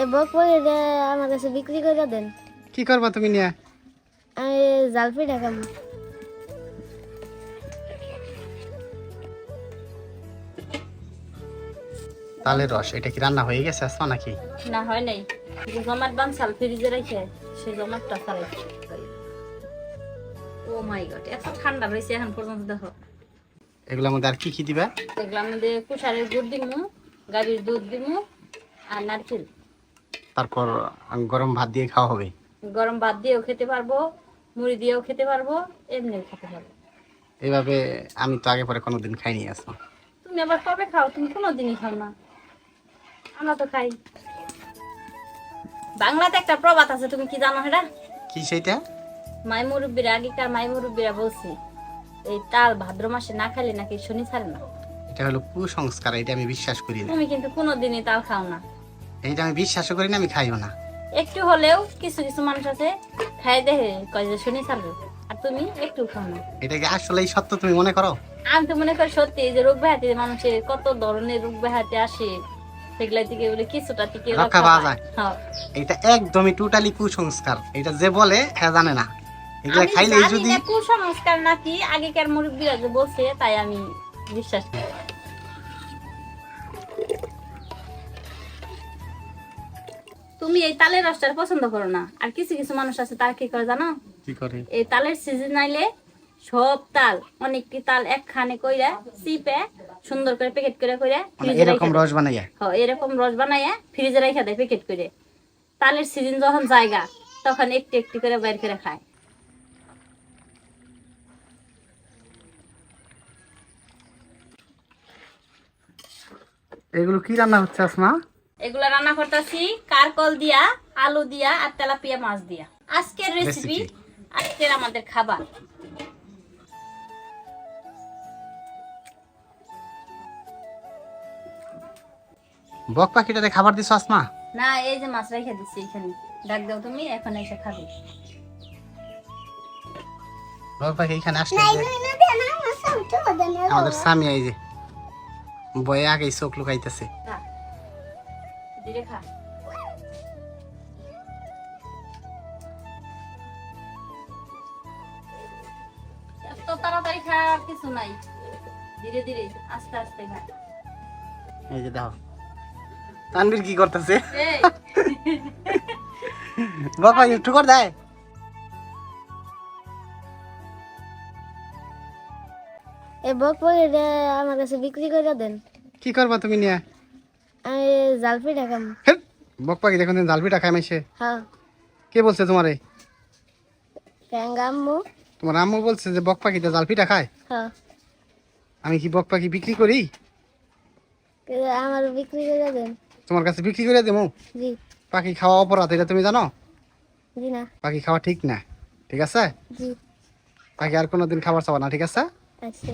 এ বক পরে আমার কাছে বিক্রি করে দেন। কি করবা তুমি নিয়ে? আমি জাল পিঠা খাব। তালের রস এটা কি রান্না হয়ে গেছে আসমা নাকি? না হয় নাই। জমাট বান সাল ফ্রিজে রেখে সেই জমাটটা চালাই। ও মাই গড এত ঠান্ডা রয়েছে এখন পর্যন্ত দেখো। এগুলোর মধ্যে আর কি কি দিবা? এগুলো আমাদের কুষারের গুড় দিমু গাড়ির দুধ দিমু আর নারকেল। তারপর গরম ভাত দিয়ে খাওয়া হবে। গরম ভাত দিয়েও খেতে পারব মুড়ি দিয়েও খেতে পারব এমনিও খেতে পারব। এইভাবে আমি তো আগে পরে কোনোদিন খাইনি আসমা তুমি আবার কবে খাও? তুমি কোনো দিনই খাও না। আমরা তো খাই। বাংলাতে একটা প্রবাদ আছে তুমি কি জানো এটা কি সেইটা? মাই মুরব্বীরা আগেকার মাই মুরব্বীরা বলছে এই তাল ভাদ্র মাসে না খাইলে নাকি শনি ছাড়ে না। এটা হলো কুসংস্কার এটা আমি বিশ্বাস করি না। তুমি কিন্তু কোনোদিনই তাল খাও না। এইটা আমি বিশ্বাসও করি না আমি খাইও না। একটু হলেও কিছু কিছু মানুষ আছে খাই দেখে কয় যে শনি ছাড়বে। আর তুমি একটু খাও না। এটা কি আসলেই সত্য তুমি মনে করো? আমি তো মনে করি সত্যি যে রোগ ব্যাহাতি মানুষের কত ধরনের রোগ ব্যাহাতি আসে সেগুলা থেকে বলে কিছুটা থেকে রক্ষা পাওয়া যায়। হ্যাঁ। এটা একদমই টোটালি কুসংস্কার। এটা যে বলে হ্যাঁ জানে না। এগুলা খাইলেই যদি কুসংস্কার নাকি আগেকার মুরব্বীরা যে বলছে তাই আমি বিশ্বাস করি। তুমি এই তালের রসটা পছন্দ করো না। আর কিছু কিছু মানুষ আছে তারা কি করে জানো? কি করে? এই তালের সিজন আইলে সব তাল অনেকটি তাল একখানে কইরা চিপে সুন্দর করে প্যাকেট করে কইরা মানে এরকম রস বানাইয়া? দেয়। হ, এরকম রস বানাইয়া ফ্রিজে রেখে দেয় প্যাকেট করে। তালের সিজন যখন জায়গা তখন একটু একটু করে বের করে খায়। এগুলো কি রান্না হচ্ছে আসমা? এগুলা রান্না করতেছি কারকল দিয়া আলু দিয়া আর তেলাপিয়া মাছ দিয়া। আজকের রেসিপি আজকের আমাদের খাবার। বক পাখিটাতে খাবার দিছো আসমা? না এই যে মাছ রেখে দিচ্ছি এখানে। ডাক দাও তুমি এখন এসে খাবে। বক পাখি এখানে আসলে যে আমাদের স্বামী এই যে বয়ে আগেই চোখ লুকাইতেছে। খা। ধীরে খা। এত তাড়াতাড়ি খাওয়ার কিছু নাই। ধীরে ধীরে আস্তে আস্তে খা। এই যে দেখো তানবীর কি করতেছে? এই, বক পাখি একটু কর দেয়। এ বক পরে আমার কাছে বিক্রি করে দেন। কি করবা তুমি নিয়ে? আমি জাল পিঠা খাব হেৎ, বক পাখি দেখুন জাল পিঠা খাই মাইছে। হ্যাঁ। কে বলছে তোমারে? আম্মু। তোমার আম্মু বলছে যে বক জাল খায় হ্যাঁ। আমি কি বক পাখি বিক্রি করি? আমার বিক্রি করে দেন। তোমার কাছে বিক্রি করে দেবো? জি। পাখি খাওয়া অপরাধ এটা তুমি জানো? জি না। পাখি খাওয়া ঠিক না ঠিক আছে? জি। পাখি আর কোনোদিন খাবার চাবা না ঠিক আছে? আচ্ছা।